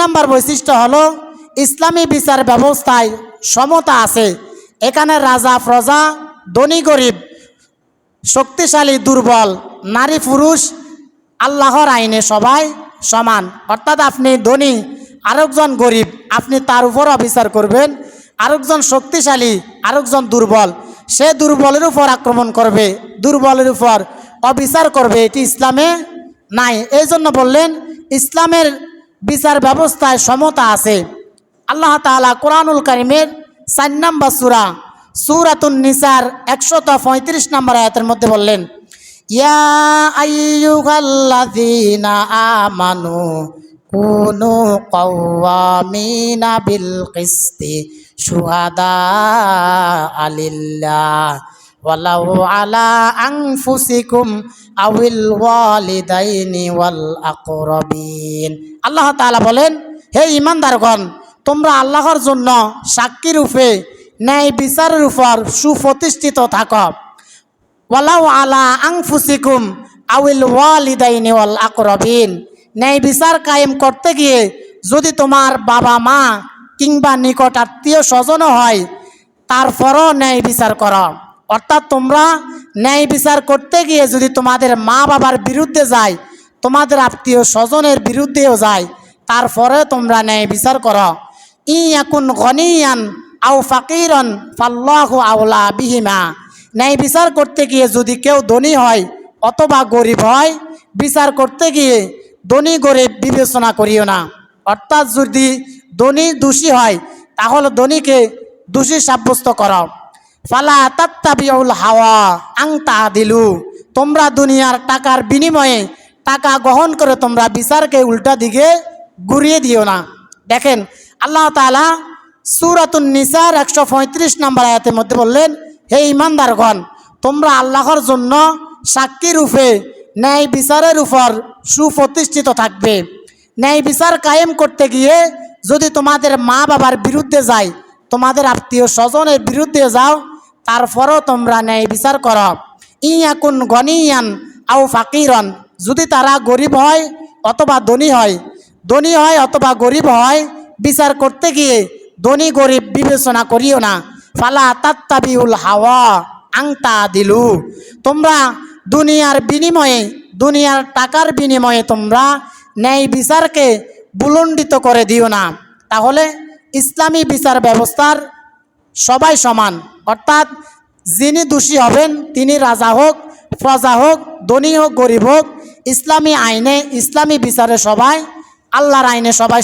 নম্বর বৈশিষ্ট্য হলো ইসলামী বিচার ব্যবস্থায় সমতা আছে। এখানে রাজা, প্রজা, ধনী, গরিব, শক্তিশালী, দুর্বল, নারী, পুরুষ, আল্লাহর আইনে সবাই সমান। অর্থাৎ আপনি ধনী, আরেকজন গরিব, আপনি তার উপর অবিচার করবেন। আরেকজন শক্তিশালী, আরেকজন দুর্বল, সে দুর্বলের উপর আক্রমণ করবে, দুর্বলের উপর অবিচার করবে। এটি ইসলামে নাই। এই জন্য বললেন, ইসলামের বিচার ব্যবস্থায় সমতা আছে। আল্লাহ তাআলা কোরআনুল করিমের চার নম্বর সুরা, সুরাতুন নিসার একশত পঁয়ত্রিশ নম্বর আয়াতের মধ্যে বললেন, ইয়া আইয়ুহাল্লাযীনা আমানু কুনু কওয়ামিনা বিল কিসতি শুহাদা আলিল্লাহ ওয়ালাউ আলা আনফুসিকুম আউল ওয়ালিদাইনি ওয়াল আকরাবিন। আল্লাহ তাআলা বলেন, হে ইমানদারগণ তোমরা আল্লাহর জন্য সাক্ষী রূপে ন্যায় বিচারের উপর সুপ্রতিষ্ঠিত থাকো। ওয়ালাউ আলা আংফুসিকুম আউল ওয়ালিদাইনি ওয়াল আকরবিন। ন্যায় বিচার কায়েম করতে গিয়ে যদি তোমার বাবা মা কিংবা নিকট আত্মীয় স্বজনও হয়, তারপরও ন্যায় বিচার করো। অর্থাৎ তোমরা ন্যায় বিচার করতে গিয়ে যদি তোমাদের মা বাবার বিরুদ্ধে যায়, তোমাদের আত্মীয় স্বজনের বিরুদ্ধেও যায় তারপরে তোমরা ন্যায় বিচার করো। ই এখন গনিয়ান আও ফাকিরন ফাল্লাহ আউলা বিহিমা। ন্যায় বিচার করতে গিয়ে যদি কেউ ধনী হয় অথবা গরিব হয়, বিচার করতে গিয়ে ধনী গরিব বিবেচনা করিও না। অর্থাৎ যদি ধনী দোষী হয়, তাহলে ধনীকে দোষী সাব্যস্ত করো ফালা তাত্তাবিউল হাওয়া, আংতা দিলু তোমরা দুনিয়ার টাকার বিনিময়ে টাকা গ্রহণ করে তোমরা বিচারকে উল্টা দিকে ঘুরিয়ে দিও না। দেখেন, আল্লাহ তাআলা সুরাতুন নিসার একশো পঁয়ত্রিশ নম্বর আয়াতের মধ্যে বললেন, হে ইমানদারগণ তোমরা আল্লাহর জন্য সাক্ষী রূপে ন্যায় বিচারের উপর সুপ্রতিষ্ঠিত থাকবে। ন্যায় বিচার কায়েম করতে গিয়ে যদি তোমাদের মা বাবার বিরুদ্ধে যায়, তোমাদের আত্মীয় স্বজনের বিরুদ্ধে যাও তারপরও তোমরা ন্যায় বিচার কর। ই এখন গনিয়ান আও ফাকিরন। যদি তারা গরিব হয় অথবা ধনী হয় ধনী হয় অথবা গরিব হয়, বিচার করতে গিয়ে ধনী গরিব বিবেচনা করিও না। ফালা তাত্তাবিউল হাওয়া আংতা দিলু। তোমরা দুনিয়ার বিনিময়ে, দুনিয়ার টাকার বিনিময়ে তোমরা ন্যায় বিচারকে বুলণ্ডিত করে দিও না। তাহলে ইসলামী বিচার ব্যবস্থার সবাই সমান অর্থাৎ যিনি দোষী হবেন, তিনি রাজা হোক, প্রজা হোক, ধনী হোক, গরিব হোক, ইসলামী আইনে, ইসলামী বিচারে সবাই, আল্লাহর আইনে সবাই।